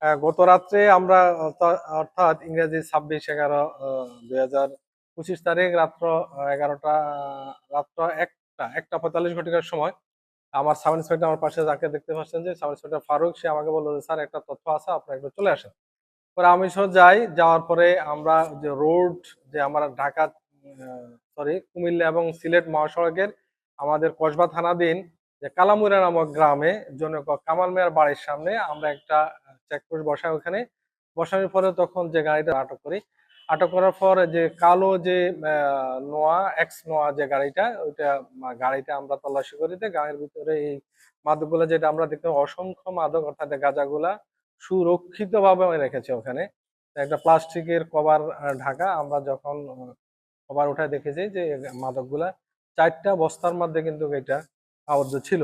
আহ, গত রাত্রে আমরা অর্থা- অর্থাৎ ইংরেজি ছাব্বিশ এগারো দুই হাজার পঁচিশ তারিখ রাত্র এগারোটা রাত্র একটা একটা পঁয়তাল্লিশ ঘটিকার সময় আমার সাব ইন্সপেক্টর আমার পাশে যাকে দেখতে পাচ্ছেন যে সাব ইন্সপেক্টর ফারুক সে আমাকে বলল যে স্যার একটা তথ্য আছে আপনার একটু চলে আসেন। পরে আমি সহ যাই যাওয়ার পরে আমরা যে রোড যে আমরা ঢাকা সরি কুমিল্লা এবং সিলেট মহাসড়কের আমাদের কসবা থানাধীন যে কালামুরা নামক গ্রামে জনক কামাল মিয়ার বাড়ির সামনে আমরা একটা চেকপোস্ট বসাই ওখানে। বসানোর পরে তখন যে গাড়িটা আটক করি। আটক করার পর যে কালো যে নোয়া এক্স নোয়া যে গাড়িটা, ওইটা গাড়িটা আমরা তল্লাশি করিতে গাড়ির ভিতরে এই মাদকগুলো যেটা আমরা দেখতে অসংখ্য মাদক, অর্থাৎ গাঁজাগুলা সুরক্ষিত ভাবে রেখেছে ওখানে। একটা প্লাস্টিকের কভার ঢাকা আমরা যখন কভার উঠায় দেখেছি যে মাদকগুলা চারটা বস্তার মধ্যে কিন্তু এটা আবদ্ধ ছিল।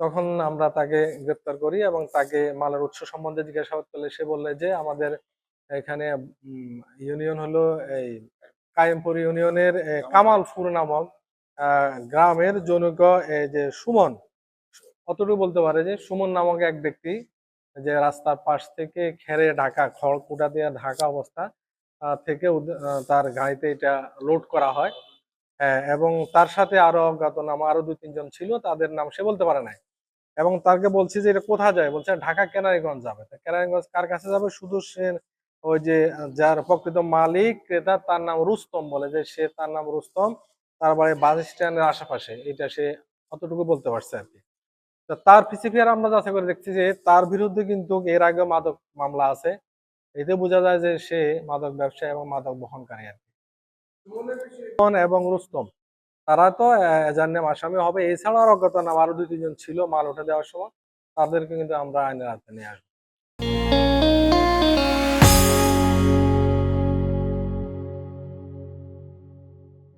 তখন আমরা তাকে গ্রেপ্তার করি এবং তাকে মালের উৎস সম্বন্ধে জিজ্ঞাসাবাদ করলে সে বললে যে আমাদের এখানে ইউনিয়ন হলো এই কায়েমপুর ইউনিয়নের কামালপুর নামক গ্রামের জনক এই যে সুমন অতটুকু বলতে পারে যে সুমন নামক এক ব্যক্তি যে রাস্তার পাশ থেকে খেরে ঢাকা খড়কুটা দিয়ে ঢাকা অবস্থা থেকে তার গাড়িতে এটা লোড করা হয়। হ্যাঁ, এবং তার সাথে আরও অজ্ঞাত নাম আরও দুই তিনজন ছিল তাদের নাম সে বলতে পারে নাই। এবং তাকে বলছি যে এটা কোথায় যায়? বলছে ঢাকা কেনারিগঞ্জ যাবে। কেনারিগঞ্জ কার কাছে যাবে? শুধু সে ওই যে যার প্রকৃত মালিক ক্রেতা তার নাম রুস্তম বলে। যে সে তার নাম রুস্তম তার বাড়ি বাস স্ট্যান্ডের আশেপাশে। এটা সে অতটুকু বলতে পারছে আর কি। তা তার পিসিপিআর আমরা যাচাই করে দেখছি যে তার বিরুদ্ধে কিন্তু এর আগে মাদক মামলা আছে। এতে বোঝা যায় যে সে মাদক ব্যবসায়ী এবং মাদক বহনকারী আর এবং রুস্তম। তারা তো এজান্নেম আসামি হবে। এছাড়াও আর অজ্ঞাত নাম আরও দুই তিনজন ছিল মাল উঠে দেওয়ার সময়। তাদেরকে কিন্তু আমরা আইনের হাতে নিয়ে আসব।